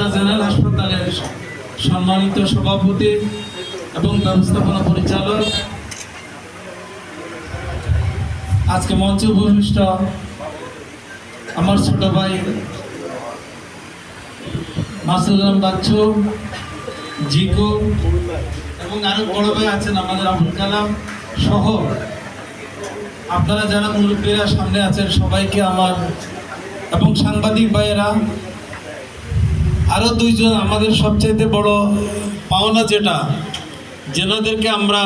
Padma general হাসপাতালের সম্মানিত সভাপতি এবং ব্যবস্থাপনা পরিচালক। আজকে মঞ্চে উপবিষ্ট আমার ছোট ভাই মাসুদাম বাচ্চু, জিকো এবং আরও বড় ভাই আছেন আমাদের আবুল কালাম সহ। আপনারা যারা মুরব্বীরা সামনে আছেন সবাইকে আমার এবং সাংবাদিক ভাইয়েরা আরও দুইজন আমাদের সবচাইতে বড় পাওনা যেটা, যেনাদেরকে আমরা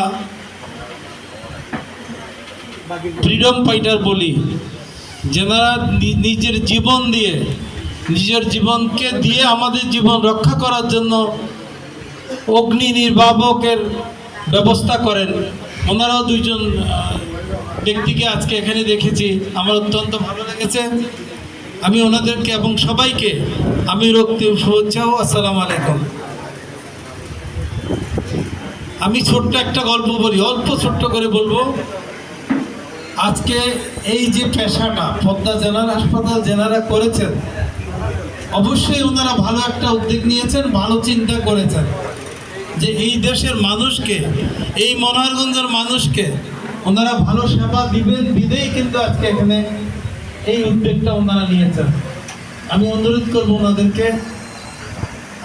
ফ্রিডম ফাইটার বলি, যেনারা নিজের জীবন দিয়ে, নিজের জীবনকে দিয়ে আমাদের জীবন রক্ষা করার জন্য অগ্নি নির্বাপকের ব্যবস্থা করেন। ওনারাও দুইজন ব্যক্তিকে আজকে এখানে দেখেছি। আমার অত্যন্ত ভালো লেগেছে। আমি ওনাদেরকে এবং সবাইকে আমি রক্তিম শুভেচ্ছা ও আসসালামু আলাইকুম। আমি ছোট্ট একটা গল্প বলি, অল্প ছোট্ট করে বলব। আজকে এই যে পেশাটা, পদ্মা জেনার হাসপাতাল জেনারা করেছেন, অবশ্যই ওনারা ভালো একটা উদ্যোগ নিয়েছেন, ভালো চিন্তা করেছেন যে এই দেশের মানুষকে, এই মনোহরগঞ্জের মানুষকে ওনারা ভালো সেবা দিবেন বিদেই কিন্তু আজকে এখানে এই উদ্যোগটা ওনারা নিয়েছেন। আমি অনুরোধ করব ওনাদেরকে,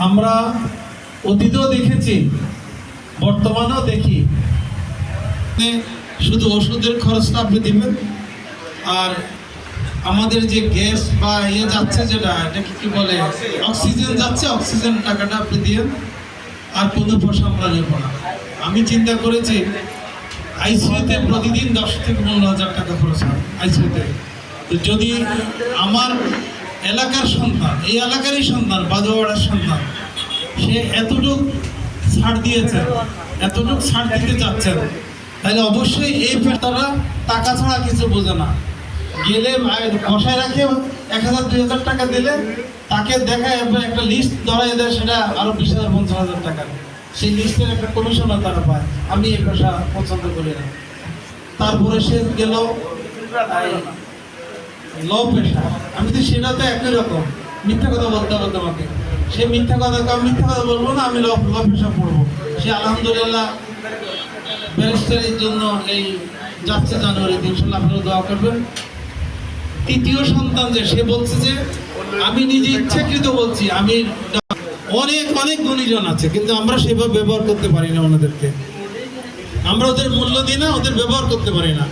আমরা অতীতেও দেখেছি, বর্তমানেও দেখি শুধু ওষুধের খরচটা আপনি দিবেন, আর আমাদের যে গ্যাস বা ইয়ে যাচ্ছে যেটা, এটাকে কি বলে, অক্সিজেন যাচ্ছে, অক্সিজেন টাকাটা আপনি দিয়েন, আর কোনো পয়সা আমরা নেব না। আমি চিন্তা করেছি, আইসিইউতে প্রতিদিন দশ থেকে পনেরো হাজার টাকা খরচ হয়, আইসিইউতে। তো যদি আমার এলাকার সন্তান, এই এলাকারই সন্তান বাজোয়াড়ার সন্তান, সে এতটুক ছাড় দিয়েছেন, এতটুক ছাড় দিতে চাচ্ছেন, তাহলে অবশ্যই এই তারা টাকা ছাড়া কিছু বোঝে না। গেলে বসায় রাখে, এক হাজার, দুই হাজার টাকা দিলে তাকে দেখায় একটা লিস্ট ধরাই দেয়, সেটা আরও বিশ হাজার, পঞ্চাশ হাজার টাকা। সেই লিস্টের একটা কমিশনও তারা পায়। আমি এই পেশা পছন্দ করি না। তারপরে সে গেল ল পেশা আমি তো সেটা তো একই রকম। মিথ্যা কথা বলতে হবে তোমাকে। সে মিথ্যা কথা আমি মিথ্যা কথা বলব না, আমি ল ল পেশা পড়ব। সে আলহামদুলিল্লাহ ব্যারিস্টারের জন্য এই যাচ্ছে জানুয়ারি ইনশাল্লাহ আপনারা দোয়া করবেন। তৃতীয় সন্তান যে, সে বলছে যে, আমি নিজে ইচ্ছাকৃত বলছি, আমি অনেক অনেক গুণীজন আছে, কিন্তু আমরা সেভাবে ব্যবহার করতে পারি না ওনাদেরকে। আমরা ওদের মূল্য দিই না, ওদের ব্যবহার করতে পারি না।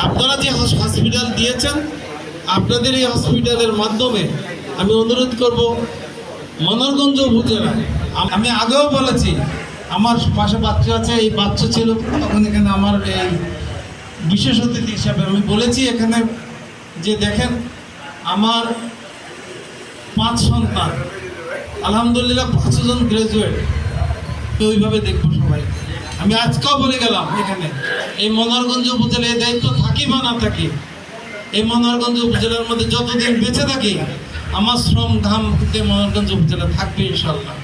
আপনারা যে হস- হসপিটাল দিয়েছেন আপনাদের এই হসপিটালের মাধ্যমে আমি অনুরোধ করব মনোরগঞ্জ উপজেলা আম- আগেও বলেছি, আমার পাশে বাচ্চা আছে, এই বাচ্চা ছিল, তখন এখানে আমার এই বিশেষ অতিথি হিসাবে আমি বলেছি এখানে যে দেখেন, আমার পাঁচ সন্তান, আলহামদুলিল্লাহ পাঁচজন গ্রাজুয়েট তো ওইভাবে দেখব সবাই। আমি আজকেও বলে গেলাম এখানে, এই মনোহরগঞ্জ উপজেলায় দায়িত্ব থাকি বা না থাকি এই মনোহরগঞ্জ উপজেলার মধ্যে যতদিন বেঁচে থাকি, আমার শ্রম দিয়ে মনোহরগঞ্জ উপজেলা থাকবে ইনশাল্লাহ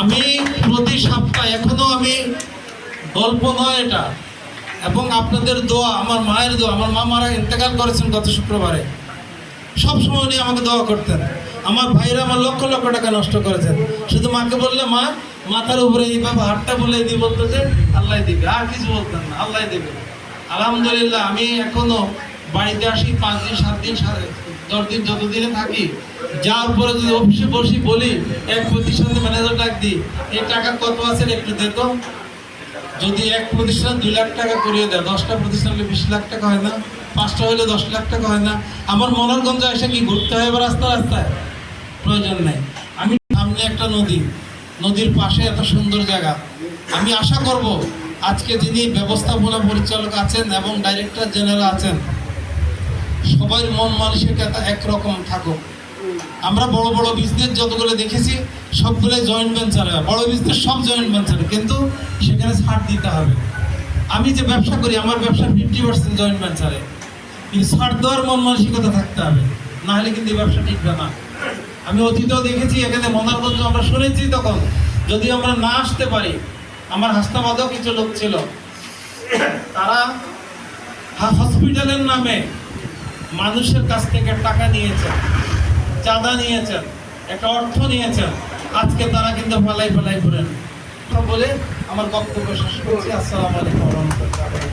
আমি প্রতি সপ্তাহে, এখনও আমি গল্প নয় এটা, এবং আপনাদের দোয়া, আমার মায়ের দোয়া, আমার মা মারা ইন্তেকাল করেছেন গত শুক্রবারে। সবসময় উনি আমাকে দোয়া করতেন। আমার ভাইরা আমার লক্ষ লক্ষ টাকা নষ্ট করেছেন। শুধু মাকে বললে, মা, মাথার উপরে এইভাবে হাতটা বলে দিয়ে বলতো যে আল্লাহ দিবে। আর কিছু বলতেন না, আল্লাহ দিবে। আলহামদুলিল্লাহ, আমি এখনও বাড়িতে আসি পাঁচ দিন, সাত দিন দশ দিন যতদিনে থাকি। যাওয়ার পরে যদি অফিসে বসি, বলি, এক প্রতিষ্ঠানে ম্যানেজার ডাক দিই, এই টাকা কত আছে একটু দেখো। যদি এক প্রতিষ্ঠান দুই লাখ টাকা করিয়ে দেয়, দশটা প্রতিষ্ঠান হলে বিশ লাখ টাকা হয় না, পাঁচটা হলে দশ লাখ টাকা হয় না। আমার মনোরগঞ্জ এসে কি ঘুরতে হয় এবার রাস্তা রাস্তায়? প্রয়োজন নেই। আমি সামনে একটা নদী, নদীর পাশে এত সুন্দর জায়গা। আমি আশা করব আজকে যিনি ব্যবস্থাপনা পরিচালক আছেন এবং ডাইরেক্টর জেনারেল আছেন সবার মন মানসিকতা একরকম থাকুক। আমরা বড় বড় বিজনেস যতগুলো দেখেছি সবগুলো জয়েন্ট ভেঞ্চার হয়। বড় বিজনেস সব জয়েন্ট ভেঞ্চার কিন্তু সেখানে ছাড় দিতে হবে। আমি যে ব্যবসা করি, আমার ব্যবসা ফিফটি পার্সেন্ট জয়েন্ট ভেঞ্চারে কিন্তু ছাড় দেওয়ার মন মানসিকতা থাকতে হবে, নাহলে কিন্তু এই ব্যবসা টিকবে না। আমি অতীতেও দেখেছি, এখানে মনারগঞ্জ আমরা শুনেছি তখন, যদি আমরা না আসতে পারি আমার হাসনাবাদেও কিছু লোক ছিল। তারা হসপিটালের নামে মানুষের কাছ থেকে টাকা নিয়েছেন, চাঁদা নিয়েছেন, একটা অর্থ নিয়েছেন। আজকে তারা কিন্তু ফালাই ফালাই ঘুরেন। বলে আমার বক্তব্য শেষ করছি। আসসালামু আলাইকুম